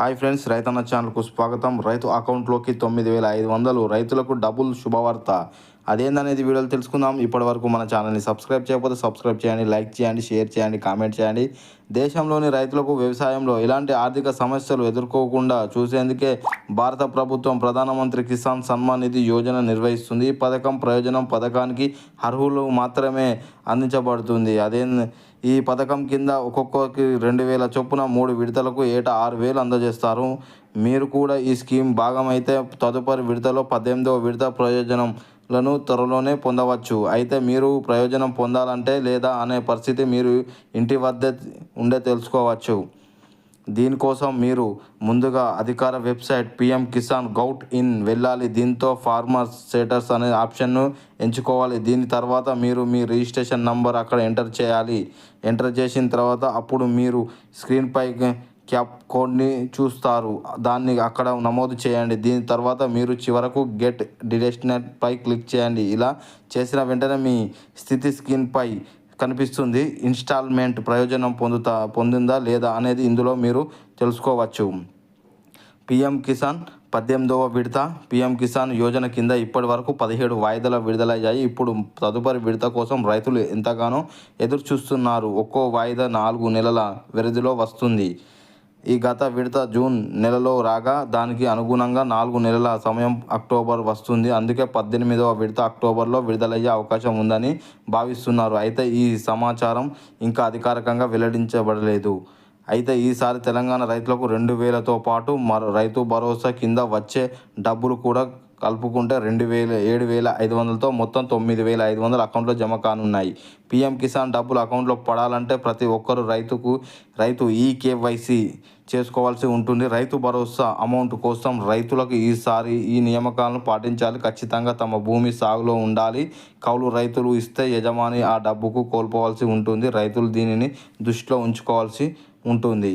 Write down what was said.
Hi friends రైతన్న ఛానల్కు స్వాగతం. రైతు అకౌంట్లోకి తొమ్మిది వేల ఐదు వందలు రైతులకు డబుల్ శుభవార్త. అదేందనేది వీడియోలు తెలుసుకుందాం. ఇప్పటి వరకు మన ఛానల్ని సబ్స్క్రైబ్ చేయకపోతే సబ్స్క్రైబ్ చేయండి లైక్ చేయండి షేర్ చేయండి కామెంట్ చేయండి. దేశంలోని రైతులకు వ్యవసాయంలో ఇలాంటి ఆర్థిక సమస్యలు ఎదుర్కోకుండా చూసేందుకే భారత ప్రభుత్వం ప్రధానమంత్రి కిసాన్ సన్మాన్ నిధి యోజన నిర్వహిస్తుంది. ఈ పథకం ప్రయోజనం పథకానికి అర్హులు మాత్రమే అందించబడుతుంది. అదే ఈ పథకం కింద ఒక్కొక్కరికి రెండు వేల చొప్పున మూడు విడతలకు ఏటా ఆరు వేలు అందజేస్తారు. మీరు కూడా ఈ స్కీమ్ భాగమైతే తదుపరి విడతలో పద్దెనిమిదవ విడత ప్రయోజనం లను త్వరలోనే పొందవచ్చు. అయితే మీరు ప్రయోజనం పొందాలంటే లేదా అనే పరిస్థితి మీరు ఇంటి వద్ద ఉండే తెలుసుకోవచ్చు. దీనికోసం మీరు ముందుగా అధికార website PM Kisan gov in వెళ్ళాలి. దీంతో ఫార్మర్ స్టేటస్ అనే ఆప్షన్ను ఎంచుకోవాలి. దీని తర్వాత మీరు మీ రిజిస్ట్రేషన్ నంబర్ అక్కడ ఎంటర్ చేయాలి. ఎంటర్ చేసిన తర్వాత అప్పుడు మీరు స్క్రీన్పై క్యాప్ కోడ్ని చూస్తారు. దాన్ని అక్కడ నమోదు చేయండి. దీని తర్వాత మీరు చివరకు గెట్ డిడెస్టినేట్పై క్లిక్ చేయండి. ఇలా చేసిన వెంటనే మీ స్థితి స్క్రీన్పై కనిపిస్తుంది. ఇన్స్టాల్మెంట్ ప్రయోజనం పొందుతా పొందిందా లేదా అనేది ఇందులో మీరు తెలుసుకోవచ్చు. పిఎం కిసాన్ పద్దెనిమిదవ విడత. పిఎం కిసాన్ యోజన కింద ఇప్పటి వరకు పదిహేడు వాయిదాల విడుదలయ్యాయి. ఇప్పుడు తదుపరి విడత కోసం రైతులు ఎంతగానో ఎదురు చూస్తున్నారు ఒక్కో వాయిదా నాలుగు నెలల వ్యవధిలో వస్తుంది. ఈ గత విడత జూన్ నెలలో రాగా దానికి అనుగుణంగా నాలుగు నెలల సమయం అక్టోబర్ వస్తుంది. అందుకే పద్దెనిమిదవ విడత అక్టోబర్లో విడుదలయ్యే అవకాశం ఉందని భావిస్తున్నారు. అయితే ఈ సమాచారం ఇంకా అధికారికంగా వెల్లడించబడలేదు. అయితే ఈసారి తెలంగాణ రైతులకు రెండు వేలతో పాటు మరో రైతు భరోసా కింద వచ్చే డబ్బులు కూడా కలుపుకుంటే రెండు వేల ఏడు వేల ఐదు వందలతో మొత్తం తొమ్మిది వేల ఐదు వందల అకౌంట్లో జమ కానున్నాయి. పిఎం కిసాన్ డబ్బులు అకౌంట్లో పడాలంటే ప్రతి ఒక్కరు రైతుకు రైతు ఈ కేవైసీ చేసుకోవాల్సి ఉంటుంది. రైతు భరోసా అమౌంట్ కోసం రైతులకు ఈసారి ఈ నియామకాలను పాటించాలి. ఖచ్చితంగా తమ భూమి సాగులో ఉండాలి. కౌలు రైతులు ఇస్తే యజమాని ఆ డబ్బుకు కోల్పోవాల్సి ఉంటుంది. రైతులు దీనిని దృష్టిలో ఉంచుకోవాల్సి ఉంటుంది.